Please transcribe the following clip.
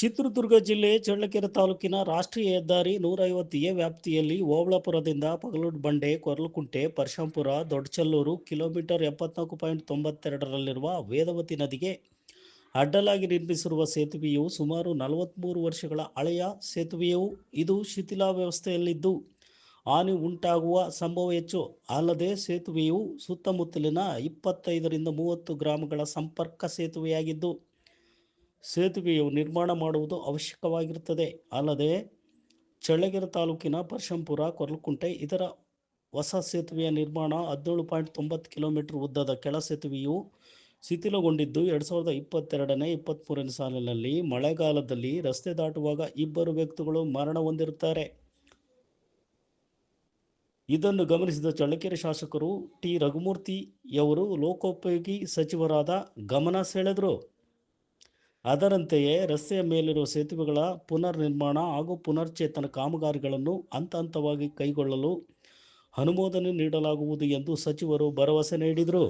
ಚಿತ್ರದುರ್ಗ ಜಿಲ್ಲೆ ಚಳ್ಳಕೆರೆ ತಾಲೂಕಿನ ರಾಷ್ಟ್ರೀಯ ಹೆದ್ದಾರಿ ನೂರ ಐವತ್ತು ಎ ವ್ಯಾಪ್ತಿಯಲ್ಲಿ ಓಬಳಾಪುರದಿಂದ ಪಗಲೂರು ಬಂಡೆ ಕೊರಲಕುಂಟೆ ಪರಶಂಪುರ ದೊಡ್ಡಚಲ್ಲೂರು ಕಿಲೋಮೀಟರ್ ಎಪ್ಪತ್ನಾಲ್ಕು ಪಾಯಿಂಟ್ ತೊಂಬತ್ತೆರಡರಲ್ಲಿರುವ ವೇದವತಿ ನದಿಗೆ ಅಡ್ಡಲಾಗಿ ನಿರ್ಮಿಸಿರುವ ಸೇತುವೆಯು ಸುಮಾರು ನಲವತ್ತ್ಮೂರು ವರ್ಷಗಳ ಹಳೆಯ ಸೇತುವೆಯು ಇದು ಶಿಥಿಲಾವ್ಯವಸ್ಥೆಯಲ್ಲಿದ್ದು ಹಾನಿ ಉಂಟಾಗುವ ಸಂಭವ ಹೆಚ್ಚು. ಅಲ್ಲದೆ ಸೇತುವೆಯು ಸುತ್ತಮುತ್ತಲಿನ ಇಪ್ಪತ್ತೈದರಿಂದ ಮೂವತ್ತು ಗ್ರಾಮಗಳ ಸಂಪರ್ಕ ಸೇತುವೆಯಾಗಿದ್ದು ಸೇತುವೆಯು ನಿರ್ಮಾಣ ಮಾಡುವುದು ಅವಶ್ಯಕವಾಗಿರುತ್ತದೆ. ಅಲ್ಲದೆ ಚಳ್ಳಕೆರೆ ತಾಲೂಕಿನ ಪರಶಂಪುರ, ಕೊರ್ಲಕುಂಟೆ ಇದರ ಹೊಸ ಸೇತುವೆಯ ನಿರ್ಮಾಣ ಹದಿನೇಳು ಪಾಯಿಂಟ್ ತೊಂಬತ್ತು ಕಿಲೋಮೀಟರ್ ಉದ್ದದ ಕೆಳ ಸೇತುವೆಯು ಶಿಥಿಲಗೊಂಡಿದ್ದು ಎರಡು ಸಾವಿರದ ಇಪ್ಪತ್ತೆರಡನೇ ಇಪ್ಪತ್ತ್ಮೂರನೇ ಸಾಲಿನಲ್ಲಿ ಮಳೆಗಾಲದಲ್ಲಿ ರಸ್ತೆ ದಾಟುವಾಗ ಇಬ್ಬರು ವ್ಯಕ್ತಿಗಳು ಮರಣ ಹೊಂದಿರುತ್ತಾರೆ. ಇದನ್ನು ಗಮನಿಸಿದ ಚಳ್ಳಕೆರೆ ಶಾಸಕರು ಟಿ. ರಘುಮೂರ್ತಿಯವರು ಲೋಕೋಪಯೋಗಿ ಸಚಿವರಾದ ಗಮನ ಸೆಳೆದರು. ಅದರಂತೆಯೇ ರಸ್ತೆಯ ಮೇಲಿರುವ ಸೇತುವೆಗಳ ಪುನರ್ ನಿರ್ಮಾಣ ಹಾಗೂ ಪುನರ್ಚೇತನ ಕಾಮಗಾರಿಗಳನ್ನು ಹಂತ ಹಂತವಾಗಿ ಕೈಗೊಳ್ಳಲು ಅನುಮೋದನೆ ನೀಡಲಾಗುವುದು ಎಂದು ಸಚಿವರು ಭರವಸೆ ನೀಡಿದರು.